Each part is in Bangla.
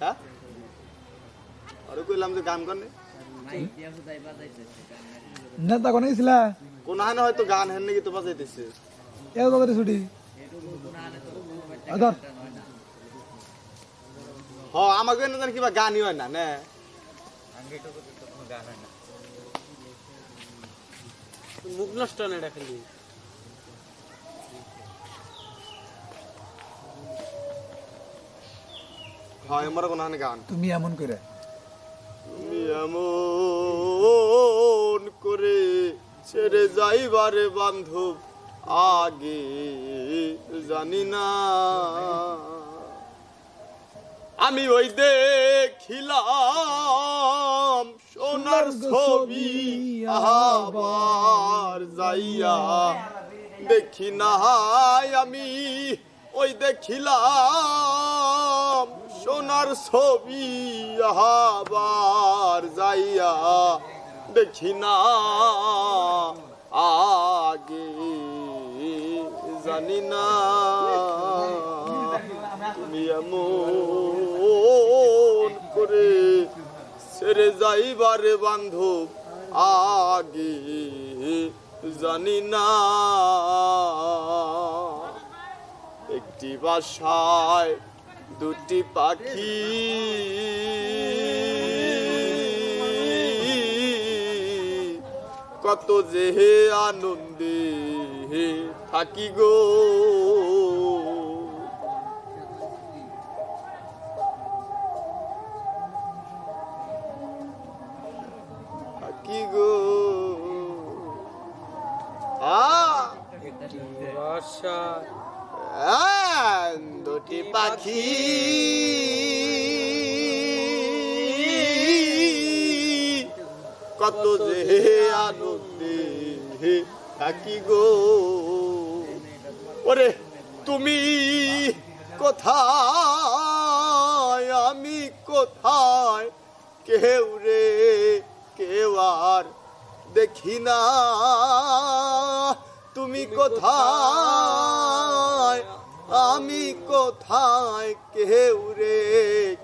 হ্যাঁ আরে কইলাম যে গান গানে নেতা কোনে গেছিলা কোন হানে হয়তো গান হেন নাকি তো বাজাইতেছে এত তাড়াতাড়ি ছুটি? আদর হ আমাকে না জানি কিবা গানই হয় না নে। মুখ নষ্ট না এটা খালি। হয় আমার কোন গান। তুমি এমন করে। তুমি এমন করে ছেড়ে যাইবারে বান্ধব আগে জানি না। আমি ওই দেখিলাম সোনার ছবি আবার যাইয়া। দেখি না আমি ওই দেখিলাম সোনার ছবি আবার যাইয়া দেখি না। আগে জানি না তুমি এমন করে ছেড়ে যাইবারে বান্ধব, আগে জানি না। একটি বাসায় দুটি পাখি। কত যে হে আনন্দে থাকি গো। থাকি গো। আন দুটি পাখি। কত যে আনন্দে থাকি গো। ওরে, তুমি কোথায়? আমি কোথায়? কেউ রে, কেউ আর দেখি না। তুমি কোথায়? আমি কোথায় কেউ রে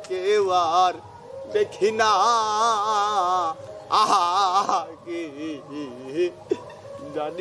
কেউ আর দেখি না। আগে জানি